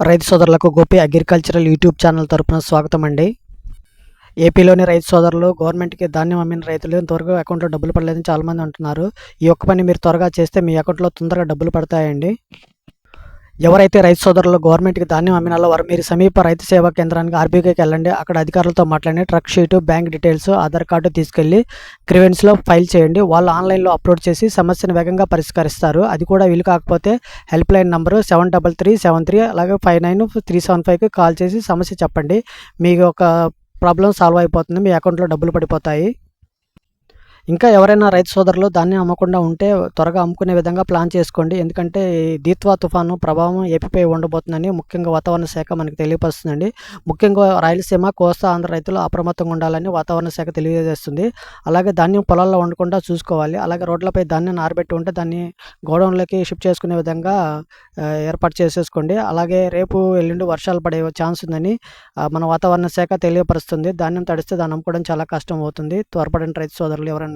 రైతు సోదరులకు Gopi agricultural YouTube channel తరపున స్వాగతం అండి ఏపీలోని రైతు సోదరులు గవర్నమెంట్కి ధాన్యం అమ్మిన రైతులు త్వరగా అకౌంట్లో డబ్బులు పడలేదని చాలామంది అంటున్నారు. ఈ ఒక్క పని మీరు త్వరగా చేస్తే మీ అకౌంట్లో తొందరగా డబ్బులు పడతాయండి. ఎవరైతే రైతు సోదరులు గవర్నమెంట్కి ధాన్యం అమ్మినాలో వారు మీరు సమీప రైతు సేవా కేంద్రానికి ఆర్బీఐకి వెళ్ళండి. అక్కడ అధికారులతో మాట్లాడి truck sheet bank details Aadhaar card తీసుకెళ్ళి గ్రీవెన్స్లో ఫైల్ చేయండి. వాళ్ళు ఆన్లైన్లో అప్లోడ్ చేసి సమస్యను వేగంగా పరిష్కరిస్తారు. అది కూడా వీలు కాకపోతే help line number seven double three seven three అలాగే ఫైవ్ నైన్ త్రీ సెవెన్ ఫైవ్కి కాల్ చేసి సమస్య చెప్పండి. మీకు ఒక ప్రాబ్లం సాల్వ్ అయిపోతుంది. మీ అకౌంట్లో డబ్బులు పడిపోతాయి. ఇంకా ఎవరైనా రైతు సోదరులు దాన్ని అమ్మకుండా ఉంటే త్వరగా అమ్ముకునే విధంగా ప్లాన్ చేసుకోండి. ఎందుకంటే దీత్వా తుఫాను ప్రభావం ఏపీపై ఉండబోతుందని ముఖ్యంగా వాతావరణ శాఖ మనకి తెలియపరుస్తుందండి. ముఖ్యంగా రాయలసీమ కోస్తా ఆంధ్ర రైతులు అప్రమత్తంగా ఉండాలని వాతావరణ శాఖ తెలియజేస్తుంది. అలాగే ధాన్యం పొలాల్లో ఉండకుండా చూసుకోవాలి. అలాగే రోడ్లపై ధాన్యాన్ని ఆరబెట్టి ఉంటే దాన్ని గోడౌన్లోకి షిఫ్ట్ చేసుకునే విధంగా ఏర్పాటు చేసేసుకోండి. అలాగే రేపు ఎల్లుండి వర్షాలు పడే ఛాన్స్ ఉందని మన వాతావరణ శాఖ తెలియపరుస్తుంది. ధాన్యం తడిస్తే దాన్ని అమ్ముకోవడం చాలా కష్టం అవుతుంది. త్వరపడిన రైతు సోదరులు ఎవరైనా.